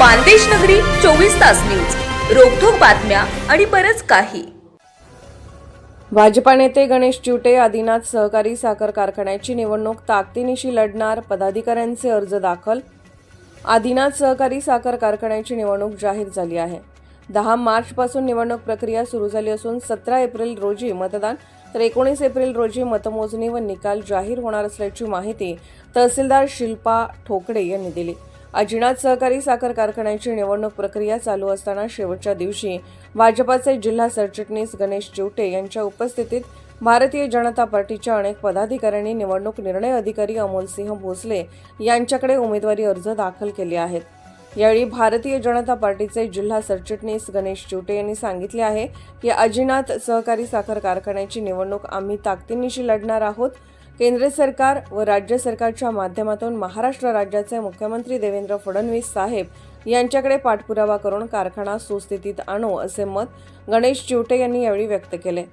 मानदेश नगरी चोवीस तास न्यूज. रोखोक बातम्या आणि बरंच काही. भाजपा नेते गणेश चिवटे आदिनाथ सहकारी साखर कारखान्याची निवडणूक ताकदीनिशी लढणार पदाधिकाऱ्यांचे अर्ज दाखल. आदिनाथ सहकारी साखर कारखान्याची निवडणूक जाहीर झाली आहे. दहा मार्चपासून निवडणूक प्रक्रिया सुरू झाली असून सतरा एप्रिल रोजी मतदान तर एकोणीस एप्रिल रोजी मतमोजणी व निकाल जाहीर होणार असल्याची माहिती तहसीलदार शिल्पा ठोकडे यांनी दिली. अजिनाथ सहकारी साखर कारखान्याची निवडणूक प्रक्रिया चालू असताना शेवटच्या दिवशी भाजपाचे जिल्हा सरचिटणीस गणेश चिवटे यांच्या उपस्थितीत भारतीय जनता पार्टीच्या अनेक पदाधिकाऱ्यांनी निवडणूक निर्णय अधिकारी अमोलसिंह भोसले यांच्याकडे उमेदवारी अर्ज दाखल केले आहेत. यावेळी भारतीय जनता पार्टीचे जिल्हा सरचिटणीस गणेश चिवटे यांनी सांगितले आहे की अजिनाथ सहकारी साखर कारखान्याची निवडणूक आम्ही ताकदीनिशी लढणार आहोत. केंद्र सरकार व राज्य सरकारच्या माध्यमातून महाराष्ट्र राज्याचे मुख्यमंत्री देवेंद्र फडणवीस साहेब यांच्याकडे पाठपुरावा करून कारखाना सुस्थितीत आणू असे मत गणेश चिवटे यांनी यावेळी व्यक्त केले.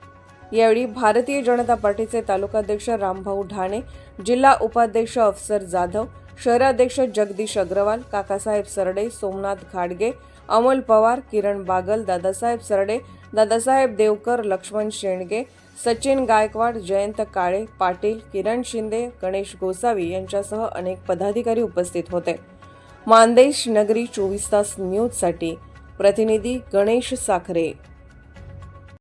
यावेळी भारतीय जनता पार्टीचे तालुकाध्यक्ष रामभाऊ ढाणे जिल्हा उपाध्यक्ष अफसर जाधव शहराध्यक्ष जगदीश अग्रवाल काकासाहेब सरडे सोमनाथ घाडगे अमोल पवार किरण बागल दादासाहेब सरडे दादासाहेब देवकर लक्ष्मण शेंडगे सचिन गायकवाड जयंत काळे पाटील किरण शिंदे गणेश गोसावी यांच्यासह अनेक पदाधिकारी उपस्थित होते. मानदेश नगरी चोवीस तास न्यूजसाठी प्रतिनिधी गणेश साखरे.